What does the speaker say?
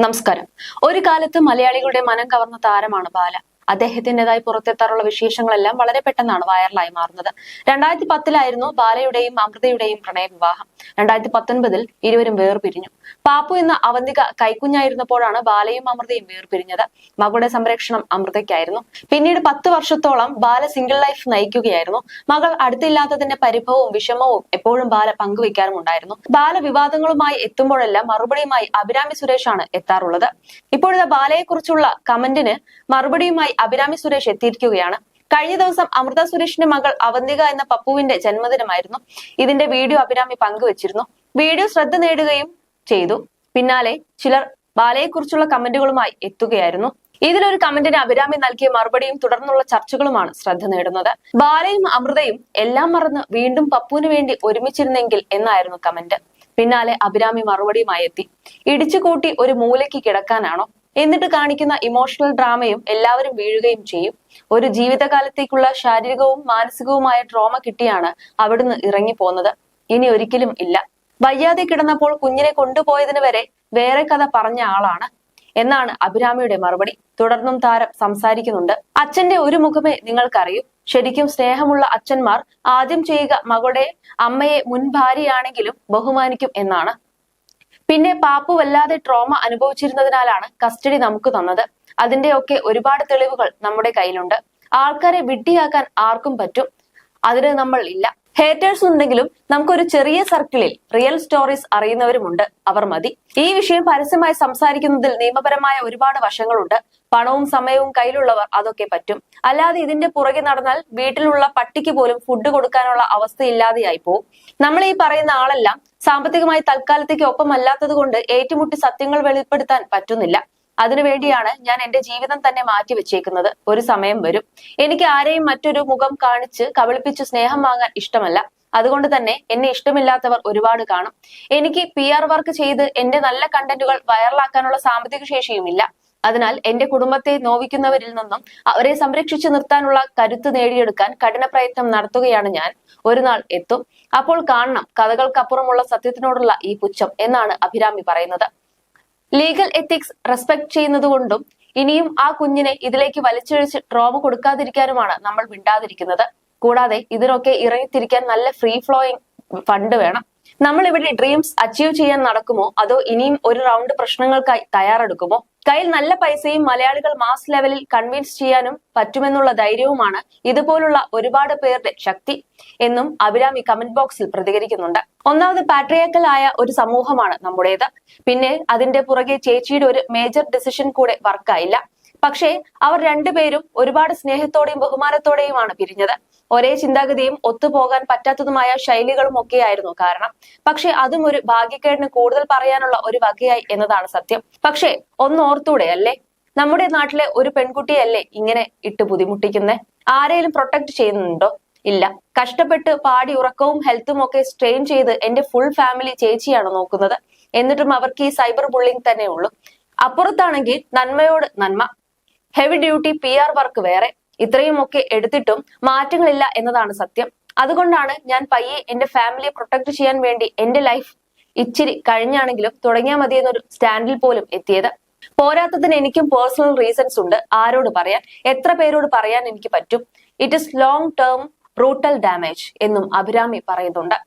നമസ്കാരം. ഒരു കാലത്ത് മലയാളികളുടെ മനം കവർന്ന താരമാണ് ബാല. അദ്ദേഹത്തിന്റെതായി പുറത്തെത്താറുള്ള വിശേഷങ്ങളെല്ലാം വളരെ പെട്ടെന്നാണ് വൈറലായി മാറുന്നത്. രണ്ടായിരത്തി പത്തിലായിരുന്നു ബാലയുടെയും അമൃതയുടെയും പ്രണയ വിവാഹം രണ്ടായിരത്തി പത്തൊൻപതിൽ ഇരുവരും വേർപിരിഞ്ഞു. പാപ്പു എന്ന അവന്തിക കൈക്കുഞ്ഞായിരുന്നപ്പോഴാണ് ബാലയും അമൃതയും വേർപിരിഞ്ഞത്. മകളുടെ സംരക്ഷണം അമൃതയ്ക്കായിരുന്നു. പിന്നീട് പത്ത് വർഷത്തോളം ബാല സിംഗിൾ ലൈഫ് നയിക്കുകയായിരുന്നു. മകൾ അടുത്തില്ലാത്തതിന്റെ പരിഭവവും വിഷമവും എപ്പോഴും ബാല പങ്കുവെക്കാറുമുണ്ടായിരുന്നു. ബാല വിവാദങ്ങളുമായി എത്തുമ്പോഴെല്ലാം മറുപടിയുമായി അഭിരാമി സുരേഷാണ് എത്താറുള്ളത്. ഇപ്പോഴത്തെ ബാലയെക്കുറിച്ചുള്ള കമന്റിന് മറുപടിയുമായി അഭിരാമി സുരേഷ് എത്തിയിരിക്കുകയാണ്. കഴിഞ്ഞ ദിവസം അമൃത സുരേഷിന്റെ മകൾ അവന്തിക എന്ന പപ്പുവിന്റെ ജന്മദിനമായിരുന്നു. ഇതിന്റെ വീഡിയോ അഭിരാമി പങ്കുവച്ചിരുന്നു. വീഡിയോ ശ്രദ്ധ നേടുകയും ചെയ്തു. പിന്നാലെ ചിലർ ബാലയെക്കുറിച്ചുള്ള കമന്റുകളുമായി എത്തുകയായിരുന്നു. ഇതിലൊരു കമന്റിന് അഭിരാമി നൽകിയ മറുപടിയും തുടർന്നുള്ള ചർച്ചകളുമാണ് ശ്രദ്ധ നേടുന്നത്. ബാലയും അമൃതയും എല്ലാം മറന്ന് വീണ്ടും പപ്പുവിന് വേണ്ടി ഒരുമിച്ചിരുന്നെങ്കിൽ എന്നായിരുന്നു കമന്റ്. പിന്നാലെ അഭിരാമി മറുപടിയുമായി എത്തി. ഇടിച്ചുകൂട്ടി ഒരു മൂലയ്ക്ക് കിടക്കാനാണോ? എന്നിട്ട് കാണിക്കുന്ന ഇമോഷണൽ ഡ്രാമയും എല്ലാവരും വീഴുകയും ചെയ്യും. ഒരു ജീവിതകാലത്തേക്കുള്ള ശാരീരികവും മാനസികവുമായ ട്രോമ കിട്ടിയാണ് അവിടുന്ന് ഇറങ്ങി പോകുന്നത് ഇനി ഒരിക്കലും ഇല്ല. വയ്യാതെ കിടന്നപ്പോൾ കുഞ്ഞിനെ കൊണ്ടുപോയതിന് വരെ വേറെ കഥ പറഞ്ഞ ആളാണ്. എന്നാണ് അഭിരാമിയുടെ മറുപടി. തുടർന്നും താരം സംസാരിക്കുന്നുണ്ട്. അച്ഛന്റെ ഒരു മുഖമേ നിങ്ങൾക്കറിയൂ. ശരിക്കും സ്നേഹമുള്ള അച്ഛന്മാർ ആദ്യം ചെയ്യുക മകളുടെ അമ്മയെ മുൻ ഭാര്യയാണെങ്കിലും ബഹുമാനിക്കും എന്നാണ്. പിന്നെ പാപ്പു വല്ലാതെ ട്രോമ അനുഭവിച്ചിരുന്നതിനാലാണ് കസ്റ്റഡി നമുക്ക് തന്നത്. അതിന്റെയൊക്കെ ഒരുപാട് തെളിവുകൾ നമ്മുടെ കയ്യിലുണ്ട്. ആൾക്കാരെ വിഡ്ഢിയാക്കാൻ ആർക്കും പറ്റും. അതിന് നമ്മൾ ഇല്ല. ഹേറ്റേഴ്സ് ഉണ്ടെങ്കിലും നമുക്കൊരു ചെറിയ സർക്കിളിൽ റിയൽ സ്റ്റോറീസ് അറിയുന്നവരുമുണ്ട്. അവർ മതി. ഈ വിഷയം പരസ്യമായി സംസാരിക്കുന്നതിൽ നിയമപരമായ ഒരുപാട് വശങ്ങളുണ്ട്. പണവും സമയവും കയ്യിലുള്ളവർ അതൊക്കെ പറ്റും. അല്ലാതെ ഇതിന്റെ പുറകെ നടന്നാൽ വീട്ടിലുള്ള പട്ടിക്ക് പോലും ഫുഡ് കൊടുക്കാനുള്ള അവസ്ഥ അവസ്ഥയില്ലാതെയായി പോകും നമ്മൾ ഈ പറയുന്ന ആളെല്ലാം സാമ്പത്തികമായി തൽക്കാലത്തേക്ക് ഒപ്പമല്ലാത്തത് കൊണ്ട് ഏറ്റുമുട്ടി സത്യങ്ങൾ വെളിപ്പെടുത്താൻ പറ്റുന്നില്ല. അതിനുവേണ്ടിയാണ് ഞാൻ എന്റെ ജീവിതം തന്നെ മാറ്റി വെച്ചേക്കുന്നത്. ഒരു സമയം വരും. എനിക്ക് ആരെയും മറ്റൊരു മുഖം കാണിച്ച് കബളിപ്പിച്ച് സ്നേഹം വാങ്ങാൻ ഇഷ്ടമല്ല. അതുകൊണ്ട് തന്നെ എന്നെ ഇഷ്ടമില്ലാത്തവർ ഒരുപാട് കാണും. എനിക്ക് പി വർക്ക് ചെയ്ത് എന്റെ നല്ല കണ്ടന്റുകൾ വൈറലാക്കാനുള്ള സാമ്പത്തിക ശേഷിയുമില്ല. അതിനാൽ എന്റെ കുടുംബത്തെ നോവിക്കുന്നവരിൽ നിന്നും അവരെ സംരക്ഷിച്ചു നിർത്താനുള്ള കരുത്ത് നേടിയെടുക്കാൻ കഠിന പ്രയത്നം നടത്തുകയാണ് ഞാൻ. ഒരു നാൾ എത്തും. അപ്പോൾ കാണണം കഥകൾക്കപ്പുറമുള്ള സത്യത്തിനോടുള്ള ഈ പുച്ഛം എന്നാണ് അഭിരാമി പറയുന്നത്. ലീഗൽ എത്തിക്സ് റെസ്പെക്ട് ചെയ്യുന്നതുകൊണ്ടും ഇനിയും ആ കുഞ്ഞിനെ ഇതിലേക്ക് വലിച്ചിഴച്ച് ട്രോമ കൊടുക്കാതിരിക്കാനുമാണ് നമ്മൾ മിണ്ടാതിരിക്കുന്നത്. കൂടാതെ ഇതിനൊക്കെ ഇറങ്ങിത്തിരിക്കാൻ നല്ല ഫ്രീ ഫ്ലോയിങ് ഫണ്ട് വേണം. നമ്മൾ ഇവിടെ ഡ്രീംസ് അച്ചീവ് ചെയ്യാൻ നടക്കുമോ? അതോ ഇനിയും ഒരു റൗണ്ട് പ്രശ്നങ്ങൾക്കായി തയ്യാറെടുക്കുമോ? കയ്യിൽ നല്ല പൈസയും മലയാളികൾ മാസ് ലെവലിൽ കൺവിൻസ് ചെയ്യാനും പറ്റുമെന്നുള്ള ധൈര്യവുമാണ് ഇതുപോലുള്ള ഒരുപാട് പേരുടെ ശക്തി എന്നും അഭിരാമി കമന്റ് ബോക്സിൽ പ്രതികരിക്കുന്നുണ്ട്. ഒന്നാമത് പാട്രിയാക്കൽ ആയ ഒരു സമൂഹമാണ് നമ്മുടേത്. പിന്നെ അതിന്റെ പുറകെ ചേച്ചിയുടെ ഒരു മേജർ ഡിസിഷൻ കൂടെ വർക്കായില്ല പക്ഷേ അവർ രണ്ടുപേരും ഒരുപാട് സ്നേഹത്തോടെയും ബഹുമാനത്തോടെയുമാണ് പിരിഞ്ഞത്. ഒരേ ചിന്താഗതിയും ഒത്തുപോകാൻ പറ്റാത്തതുമായ ശൈലികളും ഒക്കെയായിരുന്നു കാരണം. പക്ഷെ അതും ഒരു ഭാഗ്യക്കേടിന് കൂടുതൽ പറയാനുള്ള ഒരു വകയായി എന്നതാണ് സത്യം. പക്ഷേ ഒന്നോർത്തൂടെ അല്ലേ? നമ്മുടെ നാട്ടിലെ ഒരു പെൺകുട്ടിയല്ലേ ഇങ്ങനെ ഇട്ട് ബുദ്ധിമുട്ടിക്കുന്നേ? ആരെയും പ്രൊട്ടക്ട് ചെയ്യുന്നുണ്ടോ? ഇല്ല. കഷ്ടപ്പെട്ട് പാടി ഉറക്കവും ഹെൽത്തും ഒക്കെ സ്ട്രെയിൻ ചെയ്ത് എന്റെ ഫുൾ ഫാമിലി ചേച്ചിയാണ് നോക്കുന്നത്. എന്നിട്ടും അവർക്ക് ഈ സൈബർ ബുള്ളിങ് തന്നെ ഉള്ളൂ. അപ്പുറത്താണെങ്കിൽ നന്മയോട് നന്മ. Heavy duty P R work വേറെ. ഇത്രയും ഒക്കെ എടുത്തിട്ടും മാറ്റങ്ങളില്ല എന്നതാണ് സത്യം. അതുകൊണ്ടാണ് ഞാൻ പയ്യെ എന്റെ ഫാമിലിയെ പ്രൊട്ടക്ട് ചെയ്യാൻ വേണ്ടി എന്റെ ലൈഫ് ഇച്ചിരി കഴിഞ്ഞാണെങ്കിലും തുടങ്ങിയാൽ മതി എന്നൊരു സ്റ്റാൻഡിൽ പോലും എത്തിയത്. പോരാത്തതിന് എനിക്കും പേഴ്സണൽ റീസൺസ് ഉണ്ട്. ആരോട് പറയാൻ? എത്ര പേരോട് പറയാൻ എനിക്ക് പറ്റും? It is long term rootal damage എന്നും അഭിരാമി പറയുന്നുണ്ട്.